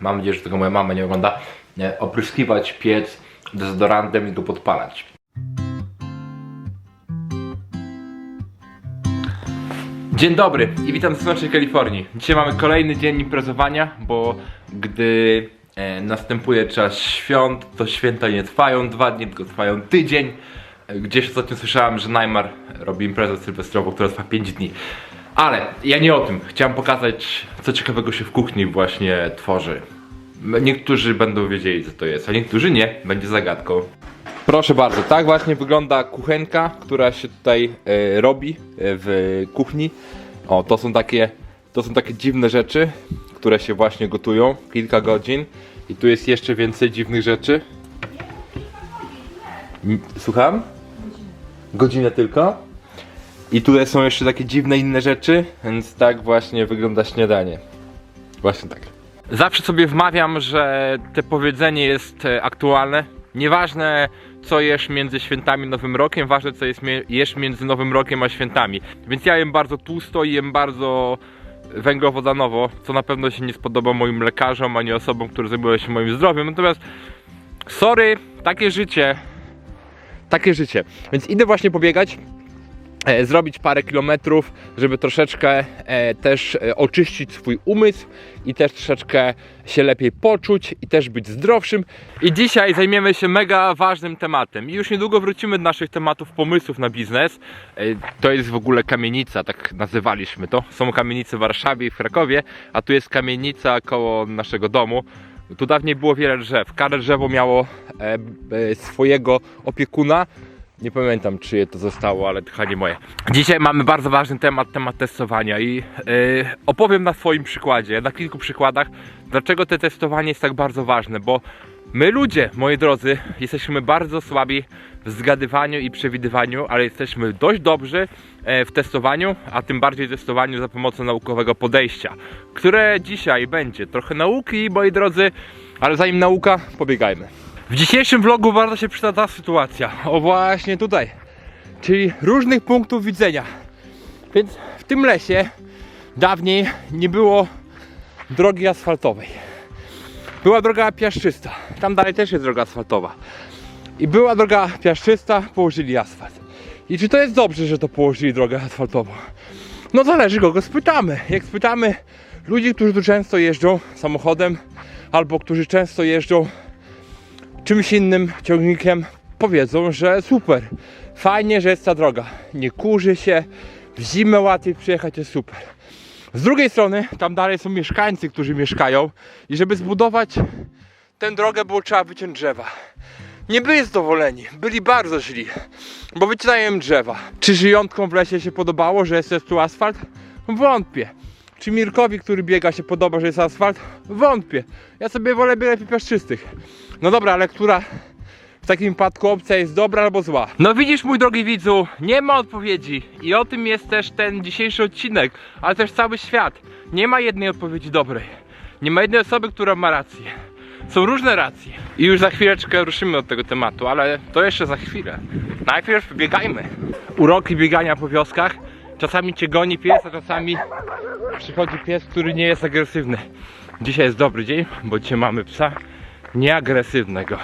mam nadzieję, że tego moja mama nie ogląda, e, opryskiwać piec dezodorantem i go podpalać. Dzień dobry i witam z Słonecznej Kalifornii. Dzisiaj mamy kolejny dzień imprezowania, bo gdy e, następuje czas świąt, to święta nie trwają dwa dni, tylko trwają tydzień. E, Gdzieś ostatnio słyszałem, że Neymar robi imprezę sylwestrową, która trwa 5 dni. Ale ja nie o tym. Chciałem pokazać, co ciekawego się w kuchni właśnie tworzy. Niektórzy będą wiedzieli, co to jest, a niektórzy nie. Będzie zagadką. Proszę bardzo, tak właśnie wygląda kuchenka, która się tutaj e, robi e, w kuchni. O, to są takie, to są takie dziwne rzeczy, które się właśnie gotują kilka godzin. I tu jest jeszcze więcej dziwnych rzeczy. Słucham? Godzinę tylko. I tutaj są jeszcze takie dziwne inne rzeczy, więc tak właśnie wygląda śniadanie. Właśnie tak. Zawsze sobie wmawiam, że te powiedzenie jest e, aktualne. Nieważne co jesz między świętami Nowym Rokiem, ważne co jest, jesz między Nowym Rokiem a świętami. Więc ja jem bardzo tłusto i jem bardzo węglowodanowo, co na pewno się nie spodoba moim lekarzom, ani osobom, które zajmują się moim zdrowiem. Natomiast sorry, takie życie. Takie życie. Więc idę właśnie pobiegać zrobić parę kilometrów, żeby troszeczkę e, też e, oczyścić swój umysł i też troszeczkę się lepiej poczuć i też być zdrowszym. I dzisiaj zajmiemy się mega ważnym tematem. I już niedługo wrócimy do naszych tematów pomysłów na biznes. E, to jest w ogóle kamienica, tak nazywaliśmy to. Są kamienice w Warszawie i w Krakowie, a tu jest kamienica koło naszego domu. Tu dawniej było wiele drzew. Każde drzewo miało e, e, swojego opiekuna. Nie pamiętam czyje to zostało, ale to nie moje. Dzisiaj mamy bardzo ważny temat, temat testowania i yy, opowiem na swoim przykładzie, na kilku przykładach, dlaczego to testowanie jest tak bardzo ważne, bo my ludzie, moi drodzy, jesteśmy bardzo słabi w zgadywaniu i przewidywaniu, ale jesteśmy dość dobrzy e, w testowaniu, a tym bardziej testowaniu za pomocą naukowego podejścia, które dzisiaj będzie trochę nauki, moi drodzy, ale zanim nauka, pobiegajmy. W dzisiejszym vlogu bardzo się przyda ta sytuacja. O właśnie tutaj. Czyli różnych punktów widzenia. Więc w tym lesie dawniej nie było drogi asfaltowej. Była droga piaszczysta. Tam dalej też jest droga asfaltowa. I była droga piaszczysta, położyli asfalt. I czy to jest dobrze, że to położyli drogę asfaltową? No zależy kogo spytamy. Jak spytamy ludzi, którzy tu często jeżdżą samochodem, albo którzy często jeżdżą czymś innym ciągnikiem powiedzą, że super, fajnie, że jest ta droga. Nie kurzy się, w zimę łatwiej przyjechać, jest super. Z drugiej strony, tam dalej są mieszkańcy, którzy mieszkają i żeby zbudować tę drogę było trzeba wyciąć drzewa. Nie byli zadowoleni, byli bardzo źli, bo wycinają drzewa. Czy żyjątkom w lesie się podobało, że jest tu asfalt? Wątpię. Czy Mirkowi, który biega, się podoba, że jest asfalt? Wątpię. Ja sobie wolę po piaszczystych. No dobra, ale która w takim wypadku opcja jest dobra albo zła? No widzisz, mój drogi widzu, nie ma odpowiedzi. I o tym jest też ten dzisiejszy odcinek, ale też cały świat. Nie ma jednej odpowiedzi dobrej. Nie ma jednej osoby, która ma rację. Są różne racje. I już za chwileczkę ruszymy od tego tematu, ale to jeszcze za chwilę. Najpierw biegajmy. Uroki biegania po wioskach. Czasami cię goni pies, a czasami przychodzi pies, który nie jest agresywny. Dzisiaj jest dobry dzień, bo dzisiaj mamy psa nieagresywnego.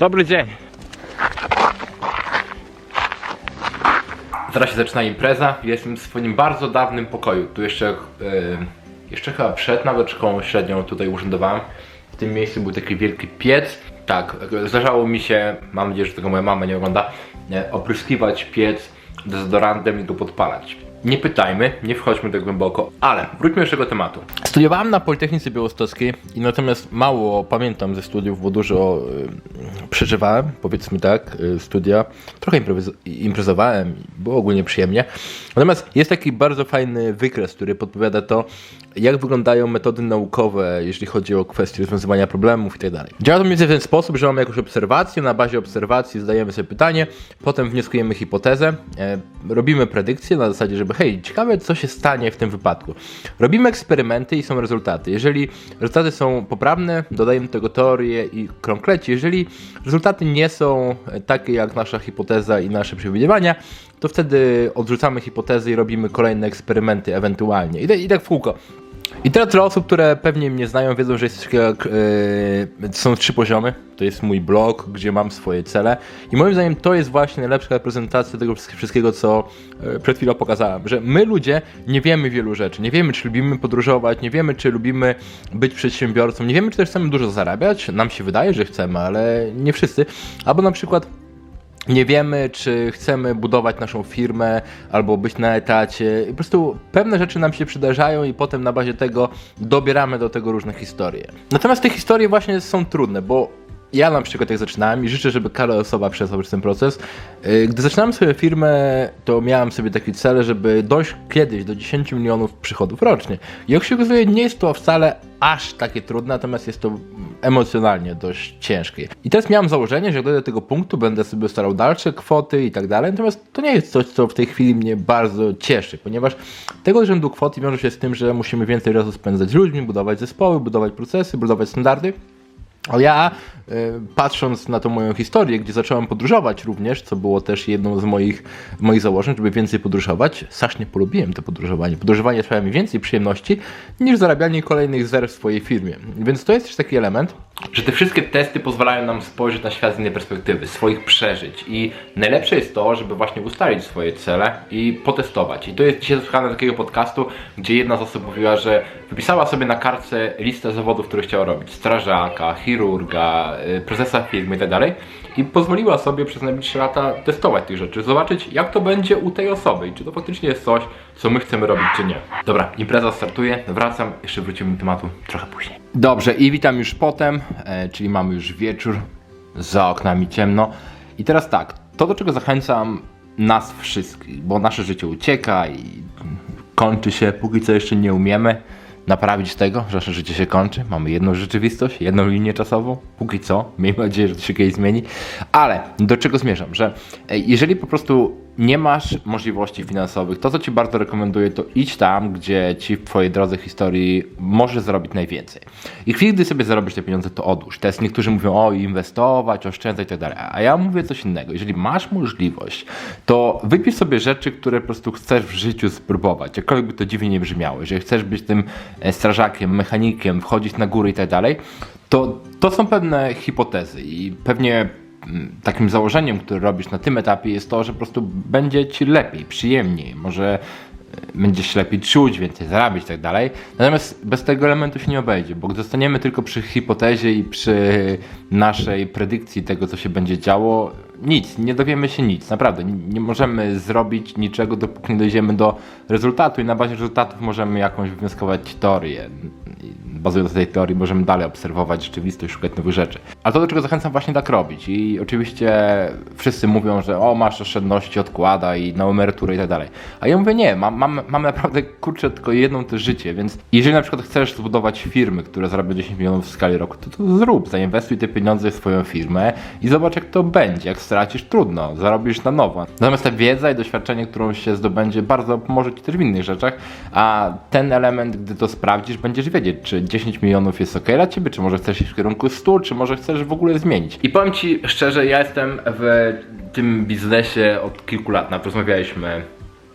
Dobry dzień. Teraz się zaczyna impreza. Jestem w swoim bardzo dawnym pokoju. Tu jeszcze, e, jeszcze chyba przed nawet szkołą średnią tutaj urzędowałem. W tym miejscu był taki wielki piec. Tak, zdarzało mi się, mam nadzieję, że tego moja mama nie ogląda, e, opryskiwać piec dezodorantem i go podpalać. Nie pytajmy, nie wchodźmy tak głęboko, ale wróćmy jeszcze do tematu. Studiowałem na Politechnice Białostockiej i natomiast mało pamiętam ze studiów, bo dużo y, przeżywałem, powiedzmy tak, y, studia. Trochę imprezowałem, było ogólnie przyjemnie. Natomiast jest taki bardzo fajny wykres, który podpowiada to, jak wyglądają metody naukowe, jeśli chodzi o kwestie rozwiązywania problemów i tak dalej. Działa to mniej więcej w ten sposób, że mamy jakąś obserwację, na bazie obserwacji zadajemy sobie pytanie, potem wnioskujemy hipotezę, e, robimy predykcję na zasadzie, żeby hej, ciekawe co się stanie w tym wypadku. Robimy eksperymenty i są rezultaty. Jeżeli rezultaty są poprawne, dodajemy do tego teorię i krąg leci. Jeżeli rezultaty nie są e, takie jak nasza hipoteza i nasze przewidywania, to wtedy odrzucamy hipotezy i robimy kolejne eksperymenty ewentualnie. I, tak- i tak w kółko. I teraz dla osób, które pewnie mnie znają, wiedzą, że jest yy, są trzy poziomy. To jest mój blog, gdzie mam swoje cele. I moim zdaniem to jest właśnie najlepsza reprezentacja tego wszystkiego, co yy, przed chwilą pokazałem. Że my ludzie nie wiemy wielu rzeczy. Nie wiemy, czy lubimy podróżować, nie wiemy, czy lubimy być przedsiębiorcą, nie wiemy, czy też chcemy dużo zarabiać. Nam się wydaje, że chcemy, ale nie wszyscy. Albo na przykład nie wiemy, czy chcemy budować naszą firmę albo być na etacie. I po prostu pewne rzeczy nam się przydarzają i potem na bazie tego dobieramy do tego różne historie. Natomiast te historie właśnie są trudne, bo ja na przykład jak zaczynałem i życzę, żeby każda osoba przeszła przez ten proces. yy, Gdy zaczynałem swoją firmę, to miałem sobie taki cel, żeby dojść kiedyś do 10 milionów przychodów rocznie. I jak się okazuje, nie jest to wcale aż takie trudne, natomiast jest to emocjonalnie dość ciężkie. I teraz miałem założenie, że dojdę do tego punktu, będę sobie starał dalsze kwoty i tak dalej, natomiast to nie jest coś, co w tej chwili mnie bardzo cieszy, ponieważ tego rzędu kwoty wiąże się z tym, że musimy więcej czasu spędzać z ludźmi, budować zespoły, budować procesy, budować standardy. A ja, y, patrząc na tą moją historię, gdzie zacząłem podróżować również, co było też jedną z moich, moich założeń, żeby więcej podróżować, strasznie polubiłem to podróżowanie. Podróżowanie sprawia mi więcej przyjemności niż zarabianie kolejnych zer w swojej firmie. Więc to jest też taki element, że te wszystkie testy pozwalają nam spojrzeć na świat z innej perspektywy, swoich przeżyć. I najlepsze jest to, żeby właśnie ustalić swoje cele i potestować. I to jest dzisiaj słuchane takiego podcastu, gdzie jedna z osób mówiła, że wypisała sobie na kartce listę zawodów, które chciała robić. Strażaka, chirurga, y, prezesa firmy itd. I pozwoliła sobie przez najbliższe lata testować tych rzeczy, zobaczyć jak to będzie u tej osoby i czy to faktycznie jest coś, co my chcemy robić, czy nie. Dobra, impreza startuje, wracam, jeszcze wrócimy do tematu trochę później. Dobrze, i witam już potem, czyli mamy już wieczór, za oknami ciemno. I teraz tak, to do czego zachęcam nas wszystkich, bo nasze życie ucieka i kończy się, póki co jeszcze nie umiemy naprawić tego, że nasze życie się kończy. Mamy jedną rzeczywistość, jedną linię czasową, póki co. Miejmy nadzieję, że to się kiedyś zmieni. Ale do czego zmierzam? Że e, jeżeli po prostu nie masz możliwości finansowych, to co Ci bardzo rekomenduję, to idź tam, gdzie Ci w Twojej drodze historii możesz zarobić najwięcej. I chwili, gdy sobie zarobisz te pieniądze, to odłóż. Teraz niektórzy mówią o inwestować, oszczędzać i tak a ja mówię coś innego. Jeżeli masz możliwość, to wypisz sobie rzeczy, które po prostu chcesz w życiu spróbować, jakkolwiek by to dziwnie nie brzmiało. Jeżeli chcesz być tym e, strażakiem, mechanikiem, wchodzić na góry i tak to to są pewne hipotezy i pewnie takim założeniem, które robisz na tym etapie jest to, że po prostu będzie ci lepiej, przyjemniej, może e, będziesz lepiej czuć, więcej zarabiać i tak dalej. Natomiast bez tego elementu się nie obejdzie, bo gdy zostaniemy tylko przy hipotezie i przy naszej predykcji tego, co się będzie działo, nic, nie dowiemy się nic, naprawdę. Nie, możemy zrobić niczego, dopóki nie dojdziemy do rezultatu i na bazie rezultatów możemy jakąś wywnioskować teorię. Bazując na tej teorii możemy dalej obserwować rzeczywistość, szukać nowych rzeczy. A to, do czego zachęcam właśnie tak robić. I oczywiście wszyscy mówią, że o, masz oszczędności, odkłada i na emeryturę i tak dalej. A ja mówię, nie, mam, mam, mam naprawdę, kurczę, tylko jedną to życie, więc jeżeli na przykład chcesz zbudować firmy, które zarabiają 10 milionów w skali roku, to to zrób, zainwestuj te pieniądze w swoją firmę i zobacz jak to będzie. Jak stracisz, trudno, zarobisz na nowo. Natomiast ta wiedza i doświadczenie, którą się zdobędzie, bardzo pomoże Ci też w innych rzeczach, a ten element, gdy to sprawdzisz, będziesz wiedzieć, czy 10 milionów jest ok dla Ciebie, czy może chcesz iść w kierunku 100, czy może chcesz w ogóle zmienić. I powiem Ci szczerze, ja jestem w tym biznesie od kilku lat. Nawet rozmawialiśmy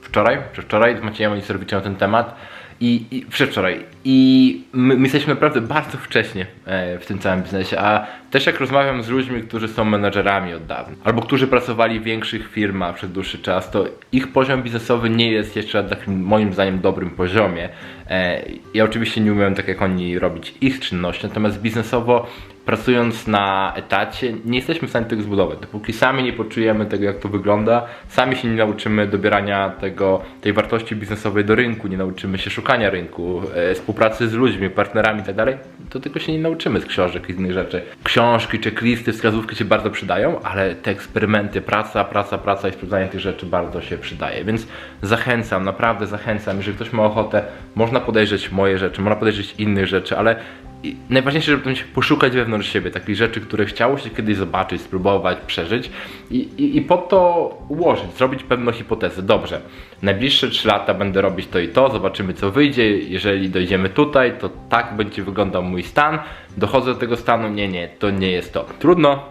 wczoraj, czy wczoraj z Maciejem Oliserowiczem na ten temat. I, i przedwczoraj. I my, my jesteśmy naprawdę bardzo wcześnie e, w tym całym biznesie, a też jak rozmawiam z ludźmi, którzy są menedżerami od dawna, albo którzy pracowali w większych firmach przez dłuższy czas, to ich poziom biznesowy nie jest jeszcze na takim moim zdaniem dobrym poziomie. E, ja oczywiście nie umiem tak jak oni robić ich czynności, natomiast biznesowo pracując na etacie, nie jesteśmy w stanie tego zbudować. Dopóki sami nie poczujemy tego, jak to wygląda, sami się nie nauczymy dobierania tego, tej wartości biznesowej do rynku, nie nauczymy się szukania rynku, e, współpracy z ludźmi, partnerami itd., to tego się nie nauczymy z książek i z innych rzeczy. Książki, checklisty, wskazówki się bardzo przydają, ale te eksperymenty, praca, praca, praca i sprawdzanie tych rzeczy bardzo się przydaje. Więc zachęcam, naprawdę zachęcam, jeżeli ktoś ma ochotę, można podejrzeć moje rzeczy, można podejrzeć innych rzeczy, ale i najważniejsze, żeby poszukać wewnątrz siebie takich rzeczy, które chciało się kiedyś zobaczyć, spróbować, przeżyć i, i, i po to ułożyć, zrobić pewną hipotezę. Dobrze, najbliższe 3 lata będę robić to i to, zobaczymy co wyjdzie. Jeżeli dojdziemy tutaj, to tak będzie wyglądał mój stan. Dochodzę do tego stanu, nie, nie, to nie jest to. Trudno,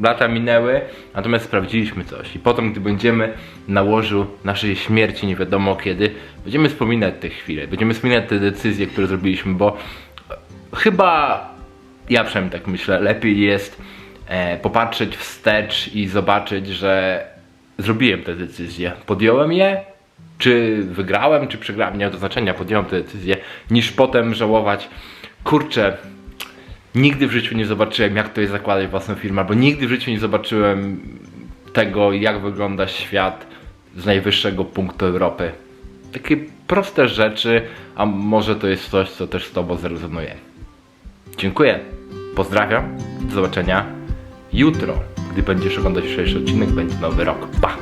lata minęły, natomiast sprawdziliśmy coś. I potem, gdy będziemy na łożu naszej śmierci, nie wiadomo kiedy, będziemy wspominać te chwile, będziemy wspominać te decyzje, które zrobiliśmy, bo chyba, ja przynajmniej tak myślę, lepiej jest e, popatrzeć wstecz i zobaczyć, że zrobiłem te decyzje. Podjąłem je, czy wygrałem, czy przegrałem, nie ma to znaczenia, podjąłem te decyzje, niż potem żałować, kurczę, nigdy w życiu nie zobaczyłem, jak to jest zakładać własną firmę, albo nigdy w życiu nie zobaczyłem tego, jak wygląda świat z najwyższego punktu Europy. Takie proste rzeczy, a może to jest coś, co też z Tobą zrezonuje. Dziękuję, pozdrawiam, do zobaczenia jutro. Gdy będziesz oglądać dzisiejszy odcinek, będzie nowy rok. Pa!